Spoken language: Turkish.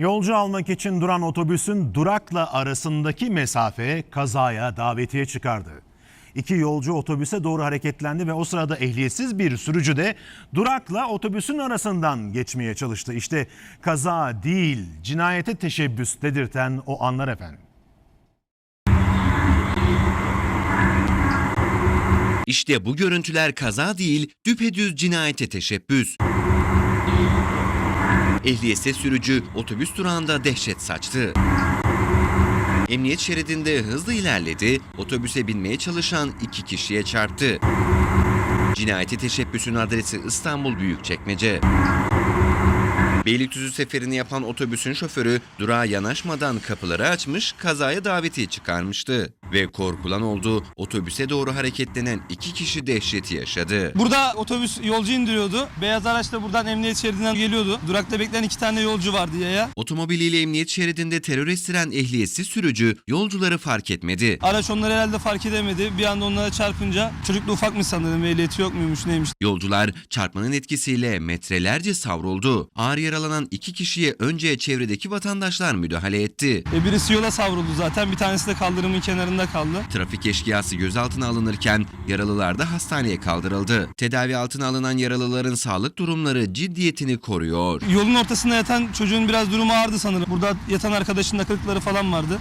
Yolcu almak için duran otobüsün durakla arasındaki mesafe kazaya davetiye çıkardı. İki yolcu otobüse doğru hareketlendi ve o sırada ehliyetsiz bir sürücü de durakla otobüsün arasından geçmeye çalıştı. İşte kaza değil cinayete teşebbüs dedirten o anlar efendim. İşte bu görüntüler kaza değil, düpedüz cinayete teşebbüs. Ehliyetsiz sürücü otobüs durağında dehşet saçtı. Emniyet şeridinde hızlı ilerledi, otobüse binmeye çalışan iki kişiye çarptı. Cinayete teşebbüsün adresi İstanbul Büyükçekmece. Beylikdüzü seferini yapan otobüsün şoförü durağa yanaşmadan kapıları açmış, kazaya davetiye çıkarmıştı. Ve korkulan oldu, otobüse doğru hareketlenen iki kişi dehşeti yaşadı. Burada otobüs yolcu indiriyordu. Beyaz araç da buradan emniyet şeridinden geliyordu. Durakta bekleyen iki tane yolcu vardı yaya. Otomobiliyle emniyet şeridinde terör estiren ehliyetsiz sürücü yolcuları fark etmedi. Araç onları herhalde fark edemedi. Bir anda onlara çarpınca çocuk da ufakmış sanırım. Ehliyeti yok muymuş neymiş. Yolcular çarpmanın etkisiyle metrelerce savruldu. Ağır yaralanan iki kişiye önce çevredeki vatandaşlar müdahale etti. E birisi yola savruldu zaten. Bir tanesi de kaldırımın kenarında kaldı. Trafik eşkıyası gözaltına alınırken yaralılar da hastaneye kaldırıldı. Tedavi altına alınan yaralıların sağlık durumları ciddiyetini koruyor. Yolun ortasında yatan çocuğun biraz durumu ağırdı sanırım. Burada yatan arkadaşın da kırıkları falan vardı.